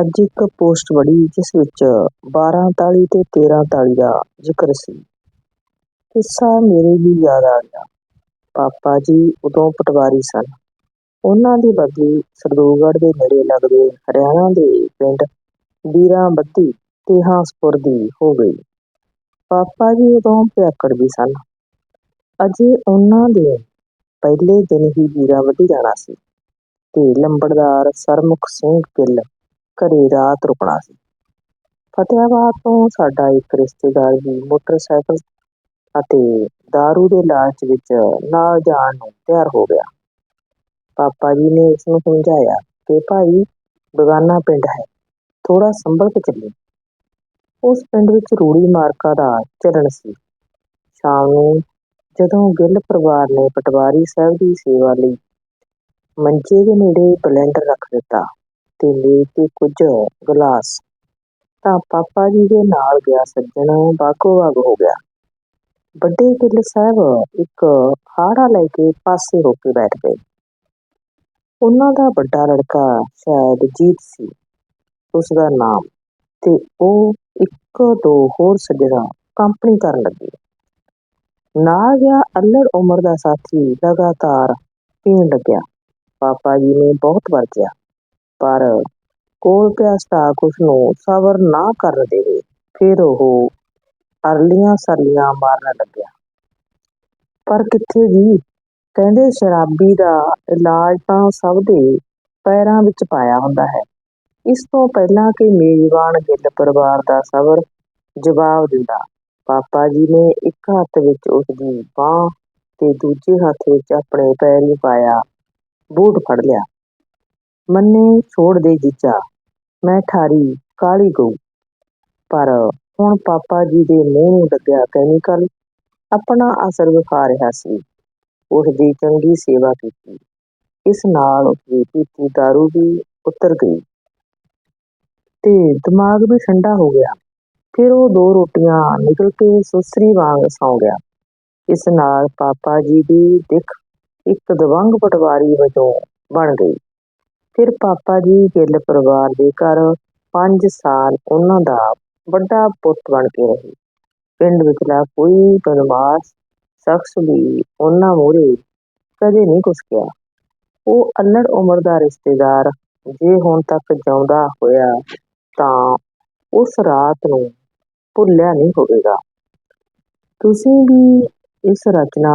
ਅੱਜ ਇੱਕ ਪੋਸਟ ਵੜੀ ਜਿਸ ਵਿੱਚ 12 ਤਾਲੀ ਤੇ 13 ਤਾਲੀ ਦਾ ਜ਼ਿਕਰ ਸੀ। ਕਿੱਸਾ ਮੇਰੇ ਵੀ ਯਾਦ ਆ ਗਿਆ। ਪਾਪਾ ਜੀ ਉਦੋਂ ਪਟਵਾਰੀ ਸਨ। ਉਹਨਾਂ ਦੀ ਬਦਲੀ ਸਰਦੂਲਗੜ੍ਹ ਦੇ ਨੇੜੇ ਲੱਗਦੇ ਹਰਿਆਣਾ ਦੇ ਪਿੰਡ ਬੀਰਾਂ ਬੱਤੀ ਤੇ ਹਾਂਸਪੁਰ ਦੀ ਹੋ ਗਈ। ਪਾਪਾ ਜੀ ਉਦੋਂ ਭਿਆਕੜ ਵੀ ਸਨ। ਅਜੇ ਉਹਨਾਂ ਦੇ ਪਹਿਲੇ ਦਿਨ ਹੀ ਬੀਰਾਂ ਵੱਢੀ ਜਾਣਾ ਸੀ ਤੇ ਲੰਬੜਦਾਰ ਸਰਮੁਖ ਸਿੰਘ ਗਿੱਲ ਘਰੇ ਰਾਤ ਰੁਕਣਾ ਸੀ। ਫਤਿਆਬਾਦ ਤੋਂ ਸਾਡਾ ਇੱਕ ਰਿਸ਼ਤੇਦਾਰ ਵੀ ਮੋਟਰਸਾਈਕਲ ਅਤੇ दारू ਦੇ ਲਾਲਚ ਵਿੱਚ ਨਾਲ ਜਾਣ ਨੂੰ ਤਿਆਰ ਹੋ ਗਿਆ। ਪਾਪਾ ਜੀ ਨੇ ਉਸ ਨੂੰ ਸਮਝਾਇਆ ਕਿ ਭਾਈ, ਬਗਾਨਾ ਪਿੰਡ ਹੈ ਥੋੜਾ ਸੰਭਲ ਕੇ ਚੱਲੀ ਉਸ ਪਿੰਡ ਵਿੱਚ ਰੂੜੀ ਮਾਰਕਾ ਦਾ ਚੱਲਣ ਸੀ। ਸ਼ਾਮ ਨੂੰ ਜਦੋਂ ਗਿੱਲ ਪਰਿਵਾਰ ਨੇ ਪਟਵਾਰੀ ਸਾਹਿਬ ਦੀ ਸੇਵਾ ਲਈ ਮੰਜੇ ਦੇ ਨੇੜੇ ਬਲੈਂਡਰ ਰੱਖ ਦਿੱਤਾ ਤੇ ਮੇਜ਼ ਤੇ ਕੁਝ ਗਲਾਸ। ਤਾਂ ਪਾਪਾ ਜੀ ਦੇ ਨਾਲ ਗਿਆ ਸੱਜਣ ਬਾਗੋ ਬਾਗ ਹੋ ਗਿਆ। ਵੱਡੇ ਗਿੱਲ ਸਾਹਿਬ ਇੱਕ ਹਾੜਾ ਲੈ ਕੇ ਪਾਸੇ ਹੋ ਕੇ ਬੈਠ ਗਏ। ਉਹਨਾਂ ਦਾ ਵੱਡਾ ਲੜਕਾ ਸ਼ਾਇਦ ਜੀਤ ਸੀ ਉਸਦਾ ਨਾਮ। ਤੇ ਉਹ ਇੱਕ ਦੋ ਹੋਰ ਸੱਜਣਾ ਕੰਪਨੀ ਕਰਨ ਲੱਗੇ। ਨਾਲ ਗਿਆ ਅਲੜ ਉਮਰ ਦਾ ਸਾਥੀ ਲਗਾਤਾਰ ਪੀਣ ਲੱਗਿਆ। ਪਾਪਾ ਜੀ ਨੇ ਬਹੁਤ ਵਰਤਿਆ ਪਰ ਕੋਲ ਪਿਆ ਸਟਾਕ ਉਸ ਸਬਰ ਨਾ ਕਰਨ ਦੇਵੇ, ਫਿਰ ਉਹ ਅਰਲੀਆਂ ਸਰਲੀਆਂ ਮਾਰਨ ਲੱਗਿਆ। ਪਰ ਕਿੱਥੇ ਜੀ? ਕਹਿੰਦੇ ਸ਼ਰਾਬੀ ਦਾ ਇਲਾਜ ਤਾਂ ਸਭ ਦੇ ਪੈਰਾਂ ਵਿੱਚ ਪਾਇਆ ਹੁੰਦਾ ਹੈ। ਇਸ ਤੋਂ ਪਹਿਲਾਂ ਕਿ ਮੇਜ਼ਬਾਨ ਗਿੱਲ ਪਰਿਵਾਰ ਦਾ ਸਬਰ ਜਵਾਬ ਦਿੰਦਾ, ਪਾਪਾ ਜੀ ਨੇ ਇੱਕ ਹੱਥ ਵਿੱਚ ਉਸਦੀ ਬਾਂਹ ਤੇ ਦੂਜੇ ਹੱਥ ਵਿੱਚ ਆਪਣੇ ਪੈਰੀ ਪਾਇਆ, ਬੂਟ ਫੜ ਲਿਆ। ਮੰਨੇ ਛੋੜ ਦੇ ਜੀਜਾ, ਮੈਂ ਠਾਰੀ ਕਾਲੀ ਗਊ। ਪਰ ਹੁਣ ਪਾਪਾ ਜੀ ਦੇ ਮੂੰਹ ਨੂੰ ਲੱਗਿਆ ਕੈਮੀਕਲ ਆਪਣਾ ਅਸਰ ਵਿਖਾ ਰਿਹਾ ਸੀ। ਉਸ ਦੀ ਚੰਗੀ ਸੇਵਾ ਕੀਤੀ। ਇਸ ਨਾਲ ਉਸਦੀ ਪੀਤੀ ਦਾਰੂ ਵੀ ਉਤਰ ਗਈ। ਤੇ ਦਿਮਾਗ ਵੀ ਠੰਡਾ ਹੋ ਗਿਆ। ਫਿਰ ਉਹ ਦੋ ਰੋਟੀਆਂ ਨਿਕਲ ਕੇ ਸੁਸਰੀ ਵਾਂਗ ਸੌਂ ਗਿਆ। ਇਸ ਨਾਲ ਪਾਪਾ ਜੀ ਦੀ ਦਿੱਖ ਇੱਕ ਦਵੰਗ ਪਟਵਾਰੀ ਵਜੋਂ ਬਣ ਗਈ। ਫਿਰ ਪਾਪਾ ਜੀ ਗਿੱਲ ਪਰਿਵਾਰ ਦੇ ਘਰ ਪੰਜ ਸਾਲ ਉਹਨਾਂ ਦਾ ਵੱਡਾ ਪੁੱਤ ਬਣ ਕੇ ਰਹੇ। ਪਿੰਡ ਵਿਚਲਾ ਕੋਈ ਬਦਮਾਸ਼ ਸ਼ਖਸ ਵੀ ਉਹਨਾਂ ਮੂਹਰੇ ਕਦੇ ਨਹੀਂ ਕੁਛ ਕਿਹਾ ਉਹ ਅਲੜ ਉਮਰ ਦਾ ਰਿਸ਼ਤੇਦਾਰ, ਜੇ ਹੁਣ ਤੱਕ ਜਿਉਂਦਾ ਹੋਇਆ ਤਾਂ ਉਸ ਰਾਤ ਨੂੰ ਭੁੱਲਿਆ ਨਹੀਂ ਹੋਵੇਗਾ। ਤੁਸੀਂ ਵੀ ਇਸ ਰਚਨਾ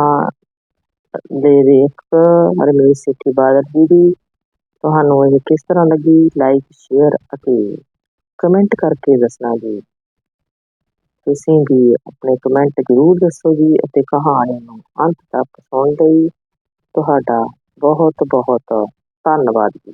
ਦੇ ਲੇਖਕ ਰਮੇਸ਼ ਸਿੱਠੀ ਬਾਦਲ ਜੀ ਦੀ ਤੁਹਾਨੂੰ ਇਹ ਕਿਸ ਤਰ੍ਹਾਂ ਲੱਗੀ? ਲਾਈਕ ਸ਼ੇਅਰ ਅਤੇ ਕਮੈਂਟ ਕਰਕੇ ਦੱਸਣਾ ਜੀ। ਤੁਸੀਂ ਵੀ ਆਪਣੇ ਕਮੈਂਟ ਜ਼ਰੂਰ ਦੱਸੋ ਜੀ ਅਤੇ ਕਹਾਣੀ ਨੂੰ ਅੰਤ ਤੱਕ ਸੁਣਨ ਲਈ ਤੁਹਾਡਾ ਬਹੁਤ ਬਹੁਤ ਧੰਨਵਾਦ ਜੀ।